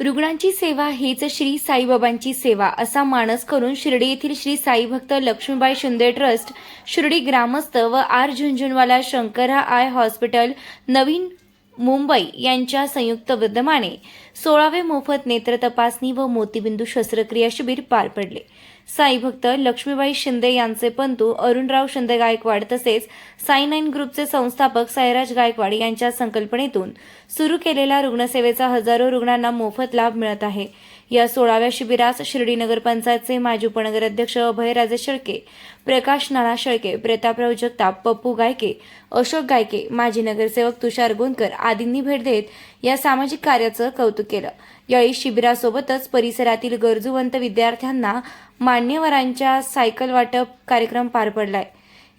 रुग्णांची सेवा हीच श्री साईबाबांची सेवा असा मानस करून शिर्डी येथील श्री साई भक्त लक्ष्मीबाई शिंदे ट्रस्ट शिर्डी ग्रामस्थ व R Jhunjhunwala Shankara eye hospital Navi Mumbai यांच्या संयुक्त विद्यमाने सोळावे मोफत नेत्र तपासणी व मोतीबिंदू शस्त्रक्रिया शिबिर पार पडले. साई भक्त लक्ष्मीबाई शिंदे यांचे पंतू अरुणराव शिंदे गायकवाड तसेच साई नाईन ग्रुपचे संस्थापक सैराज गायकवाड यांच्या संकल्पनेतून सुरू केलेल्या रुग्णसेवेचा हजारो रुग्णांना मोफत लाभ मिळत आहे. या सोळाव्या शिबिरास शिर्डी नगरपंचायतचे माजी उपनगराध्यक्ष अभयराजे शेळके प्रकाश नाना शेळके प्रतापराव जगताप पप्पू गायके अशोक गायके माजी नगरसेवक तुषार गोंदकर आदींनी भेट देत या सामाजिक कार्याचं कौतुक केलं. यावेळी शिबिरासोबतच परिसरातील गरजूवंत विद्यार्थ्यांना मान्यवरांच्या सायकल वाटप कार्यक्रम पार पडलाय.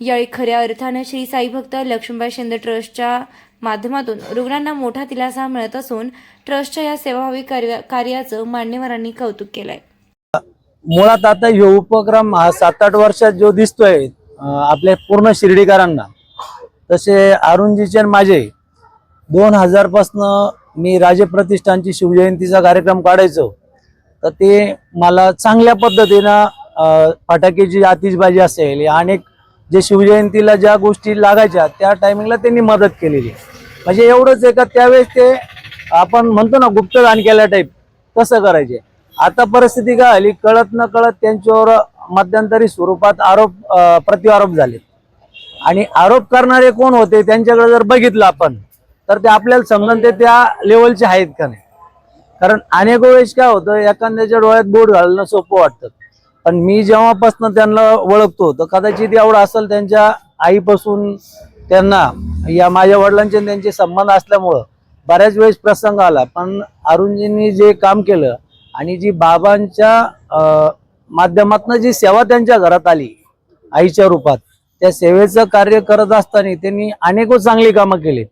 यावेळी खऱ्या अर्थानं श्री साई भक्त लक्ष्मीबाई शिंदे ट्रस्टच्या माध्यमातून रुग्णांना मोठा दिलासा मिळत असून ट्रस्टच्या या सेवाभावी कार्य कार्याचं मान्यवरांनी कौतुक केलंय. मुळात आता हे उपक्रम हा सात आठ वर्षात जो दिसतोय आपल्या पूर्ण शिर्डीकरांना तसे अरुणजीचे माझे दोन हजार मी राजे प्रतिष्ठानची शिवजयंतीचा कार्यक्रम काढायचो. तर ते मला चांगल्या पद्धतीनं फटाक्याची आतिषबाजी असेल अनेक जे शिवजयंतीला ज्या गोष्टी लागायच्या त्या टायमिंगला त्यांनी मदत केलेली. म्हणजे एवढंच आहे का त्यावेळेस ते आपण म्हणतो ना गुप्तदान केल्या टाईप तसं करायचे. आता परिस्थिती काय आली? कळत न कळत त्यांच्यावर मध्यंतरी स्वरूपात आरोप प्रतिआरोप झाले. आणि आरोप करणारे कोण होते त्यांच्याकडे जर बघितलं आपण तर ते आपल्याला समजून ते त्या लेवलचे आहेत का नाही? कारण अनेक वेळेस काय होतं एखाद्याच्या डोळ्यात बोट घालणं सोपं वाटतं. पण मी जेव्हापासून त्यांना ओळखतो तर कदाचित एवढं असेल त्यांच्या आईपासून त्यांना या माझ्या वडिलांचे त्यांचे संबंध असल्यामुळं बऱ्याच वेळेस प्रसंग आला. पण अरुणजींनी जे काम केलं आणि जी बाबांच्या अं, जी सेवा त्यांच्या घरात आली आईच्या रूपात त्या सेवेचं कार्य करत असताना त्यांनी अनेको चांगली कामं केली.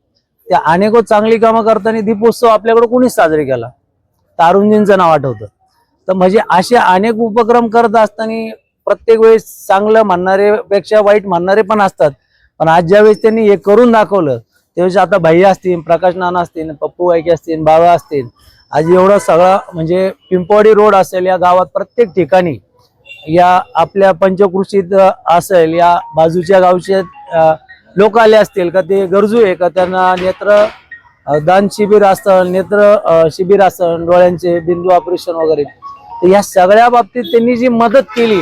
त्या अनेको चांगली कामं करताना दीपोत्सव आपल्याकडे कोणीच साजरी केला. तर अरुणजींचं नाव आठवतं. तर म्हणजे असे अनेक उपक्रम करत असताना प्रत्येक वेळेस चांगलं म्हणणारे पेक्षा वाईट म्हणणारे पण असतात. पण आज ज्यावेळेस त्यांनी हे करून दाखवलं त्यावेळेस आता भैया असतील प्रकाश नाना असतील पप्पू वायके असतील बाबा असतील आज एवढा सगळा म्हणजे पिंपवाडी रोड असेल या गावात प्रत्येक ठिकाणी या आपल्या पंचकृषीत असेल या बाजूच्या गावचे लोक आले असतील का ते गरजू आहे का? त्यांना नेत्र दान शिबिर असेल नेत्र शिबिर असेल डोळ्यांचे बिंदू ऑपरेशन वगैरे. तर या सगळ्या बाबतीत त्यांनी जी मदत केली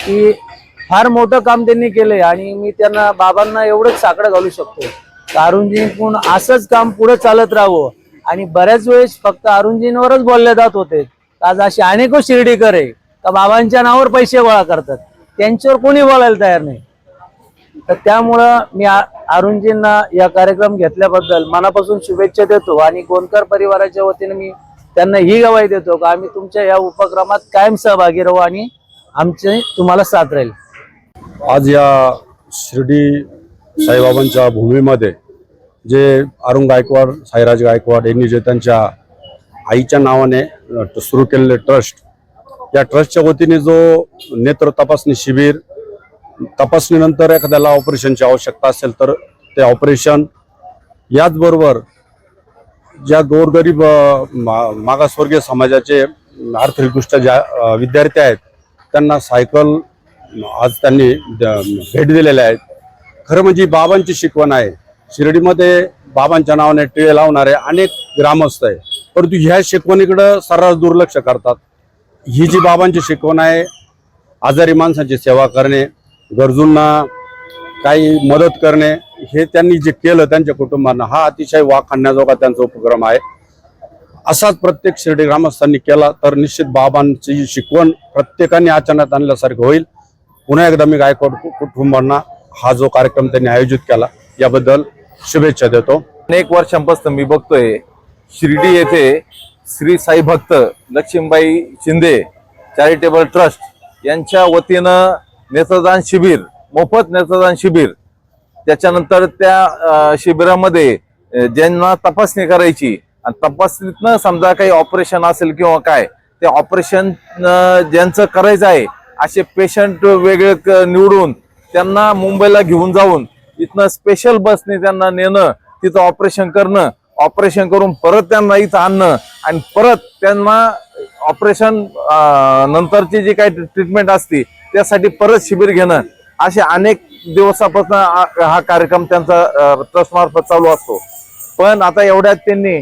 ती फार मोठं काम त्यांनी केलंय आणि मी त्यांना बाबांना एवढंच साकडं घालू शकतो. तर अरुणजींकडून असंच काम पुढे चालत राहावं. आणि बऱ्याच वेळेस फक्त अरुणजींवरच बोलले जात होते. आज असे अनेको शिर्डीकर आहे का बाबांच्या नावावर पैसे गोळा करतात. त्यांच्यावर कोणी बोलायला तयार नाही. तर त्यामुळं मी अरुणजींना या कार्यक्रम घेतल्याबद्दल मनापासून शुभेच्छा देतो आणि गोंदकर परिवाराच्या वतीने मी त्यांना ही गवाही देतो का आम्ही तुमच्या या उपक्रमात कायम सहभागी राहू आणि आमचे तुम्हाला साथ राहील. आज या शिर्डी साईबाबांच्या भूमीमध्ये जे अरुण गायकवाड साईराज गायकवाड यांनी जे त्यांच्या आईच्या नावाने सुरू केलेले ट्रस्ट या ट्रस्टच्या वतीने जो नेत्र तपासणी शिबिर तपासणीनंतर एखाद्याला ऑपरेशनची आवश्यकता असेल तर ते ऑपरेशन याचबरोबर ज्या गोरगरीब मा- मागासवर्गीय समाजाचे आर्थिकदृष्ट्या ज्या विद्यार्थी आहेत त्यांना सायकल आज त्यांनी द- भेट दिलेल्या आहेत. खरं म्हणजे बाबांची शिकवण आहे. शिर्डीमध्ये बाबांच्या नावाने टिळे लावणारे अनेक ग्रामस्थ आहे परंतु ह्या शिकवणीकडं सर्रास दुर्लक्ष करतात. ही जी बाबांची शिकवण आहे आजारी माणसांची सेवा करणे गरजूंना काही मदत करणे हे त्यांनी जे केलं त्यांच्या कुटुंबांना हा अतिशय वाखाणण्याजोगा त्यांचा उपक्रम आहे. असाच प्रत्येक शिर्डी ग्रामस्थांनी केला तर निश्चित बाबांची शिकवण प्रत्येकाने आचरणात आणल्यासारखं होईल. पुन्हा एकदा मी गायकवाड कुटुंबांना हा जो कार्यक्रम त्यांनी आयोजित केला याबद्दल शुभेच्छा देतो. अनेक वर्षांपासून मी बघतोय शिर्डी येथे श्री साई भक्त लक्ष्मीबाई शिंदे चॅरिटेबल ट्रस्ट यांच्या वतीनं नेत्रदान शिबिर मोफत नेत्रदान शिबिर त्याच्यानंतर त्या शिबिरामध्ये ज्यांना तपासणी करायची आणि तपासणीतनं समजा काही ऑपरेशन असेल किंवा काय ते ऑपरेशन ज्यांचं करायचं आहे असे पेशंट वेगळे क- निवडून त्यांना मुंबईला घेऊन जाऊन इथनं स्पेशल बसने त्यांना नेणं तिथं ऑपरेशन करणं ऑपरेशन करून परत त्यांना इथं आणणं आणि परत त्यांना ऑपरेशन नंतरची जी काही ट्रीटमेंट असते त्यासाठी परत शिबिर घेणं असे अनेक दिवसापासून हा हा कार्यक्रम त्यांचा ट्रस्ट मार्फत चालू असतो. पण आता एवढ्यात त्यांनी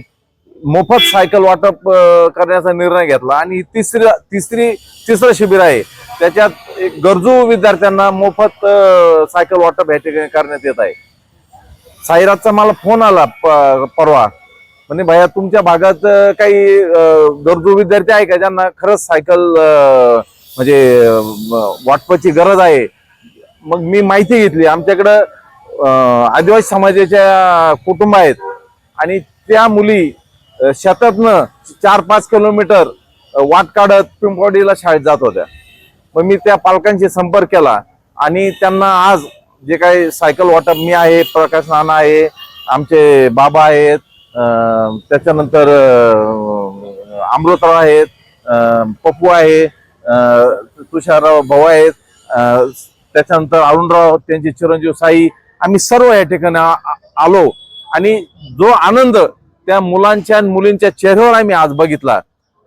मोफत सायकल वाटप करण्याचा निर्णय घेतला. आणि तिसरी तिसरी तिसरं शिबिर आहे. त्याच्यात एक गरजू विद्यार्थ्यांना मोफत सायकल वाटप या ठिकाणी करण्यात येत आहे. साईराजचा मला फोन आला प- परवा. म्हणजे भैया तुमच्या भागात काही गरजू विद्यार्थी आहे का? ज्यांना खरंच सायकल म्हणजे वाटपाची गरज आहे. मग मी माहिती घेतली. आमच्याकडं आदिवासी समाजाच्या कुटुंब आहेत. आणि त्या मुली शेतातनं चार पाच किलोमीटर वाट काढत पिंपवडीला शाळेत जात होत्या. मग मी त्या पालकांशी संपर्क केला. आणि त्यांना आज जे काही सायकल वाटप मी आहे प्रकाश नाना आहे आमचे बाबा आहेत त्याच्यानंतर अमृतराव आहेत पप्पू आहे तुषारराव भाऊ आहेत त्याच्यानंतर अरुणराव त्यांचे चिरंजीव साई आम्ही सर्व या ठिकाणी आलो. आणि जो आनंद त्या मुलांच्या आणि मुलींच्या चेहऱ्यावर आम्ही आज बघितला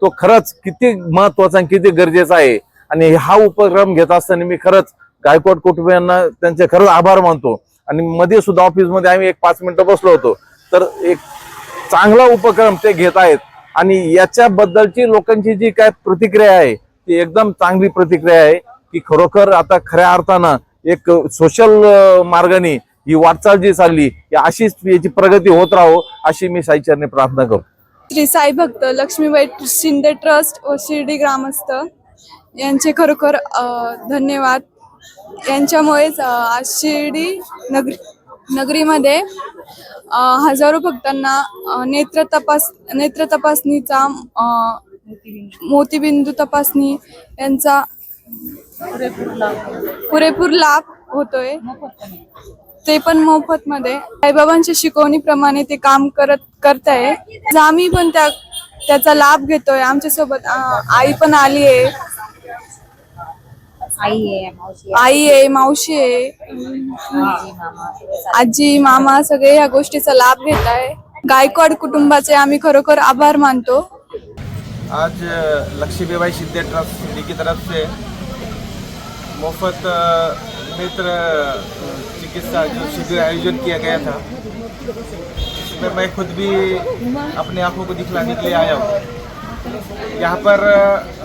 तो खरंच किती महत्त्वाचा आणि किती गरजेचा आहे. आणि हा उपक्रम घेत असताना मी खरंच गायकवाड कुटुंबियांना त्यांचे खरंच आभार मानतो. आणि मध्ये सुद्धा ऑफिसमध्ये आम्ही एक पाच मिनिटं बसलो होतो. तर एक चांगला उपक्रम ते घेत आहेत. आणि याच्याबद्दलची लोकांची जी काय प्रतिक्रिया आहे ती एकदम चांगली प्रतिक्रिया आहे. की खरोखर आता खऱ्या अर्थानं एक सोशल मार्गाने ही वाटचाल जी चालली अशीच याची प्रगती होत राहो अशी मी साईचरणी प्रार्थना करू श्री साई भक्त लक्ष्मीबाई शिंदे ट्रस्ट व शिर्डी ग्रामस्थ यांचे खरोखर धन्यवाद. यांच्यामुळेच आज शिर्डी नगरी नगरीमध्ये हजारो भक्तांना नेत्र तपास नेत्र तपासणीचा मोतीबिंदू तपासणी यांचा पुरेपूर लाभ होतोय. ते पण मोफत मध्ये साईबाबांच्या शिकवणीप्रमाणे ते काम करत करताय. आम्ही पण त्या त्याचा लाभ घेतोय. आमच्यासोबत आई पण आली आहे. आई आहे मावशी आई आहे आजी मामा सगळे. या गोष्टीचा लाभ घेत आहे गायकवाड कुटुंबाचे आम्ही खरोखर आभार मानतो. आज लक्ष्मीबाई शिंदे ट्रस्ट की तरफ से मुफ़्त नेत्र चिकित्सा जो शिविर आयोजन किया गया था इसमें मैं खुद भी अपने आँखों को दिखलाने के लिए आया हूँ। यहाँ पर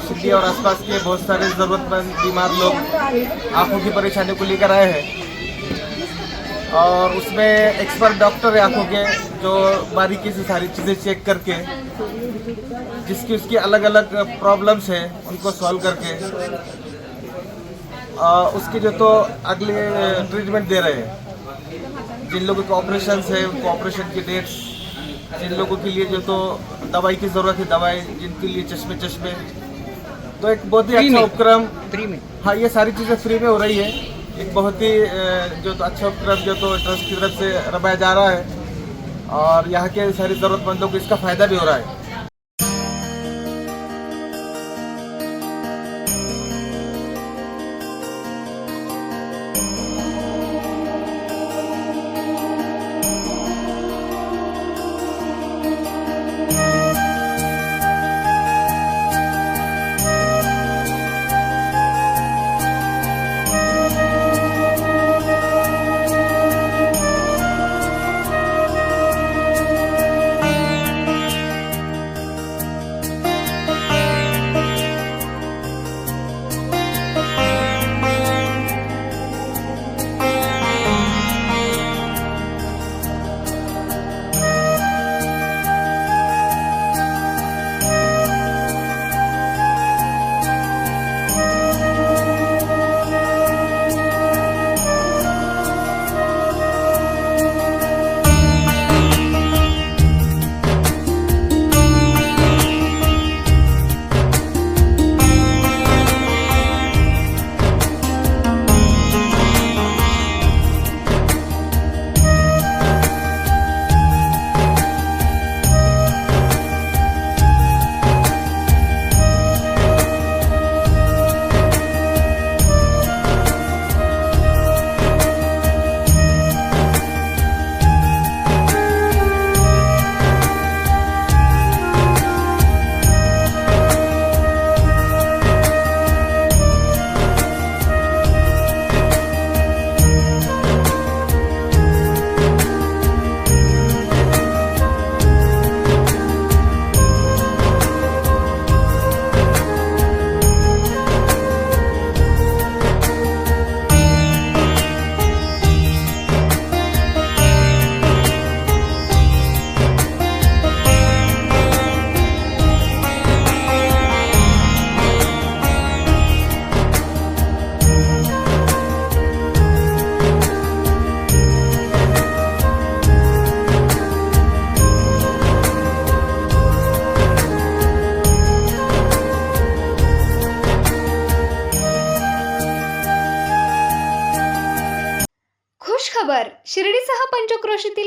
सिंधी और आसपास के बहुत सारे ज़रूरतमंद, बीमार लोग आँखों की परेशानी को लेकर आए हैं। और उसमें एक्सपर्ट डॉक्टर है आँखों के, जो बारीकी से सारी चीज़ें चेक करके, जिसकी उसकी अलग अलग प्रॉब्लम्स हैं, उनको सॉल्व करके उसके जो तो अगले ट्रीटमेंट दे रहे हैं। जिन लोगों के ऑपरेशन है उनको ऑपरेशन की डेट्स जिन लोगों के लिए जो तो दवाई की ज़रूरत है दवाई जिनके लिए चश्मे चश्मे। तो एक बहुत ही अच्छा उपक्रम। फ्री में? हाँ ये सारी चीज़ें फ्री में हो रही है। एक बहुत ही जो तो अच्छा उपक्रम जो तो ट्रस्ट की तरफ़ से रमाया जा रहा है। और यहाँ के सारे ज़रूरतमंदों को इसका फ़ायदा भी हो रहा है।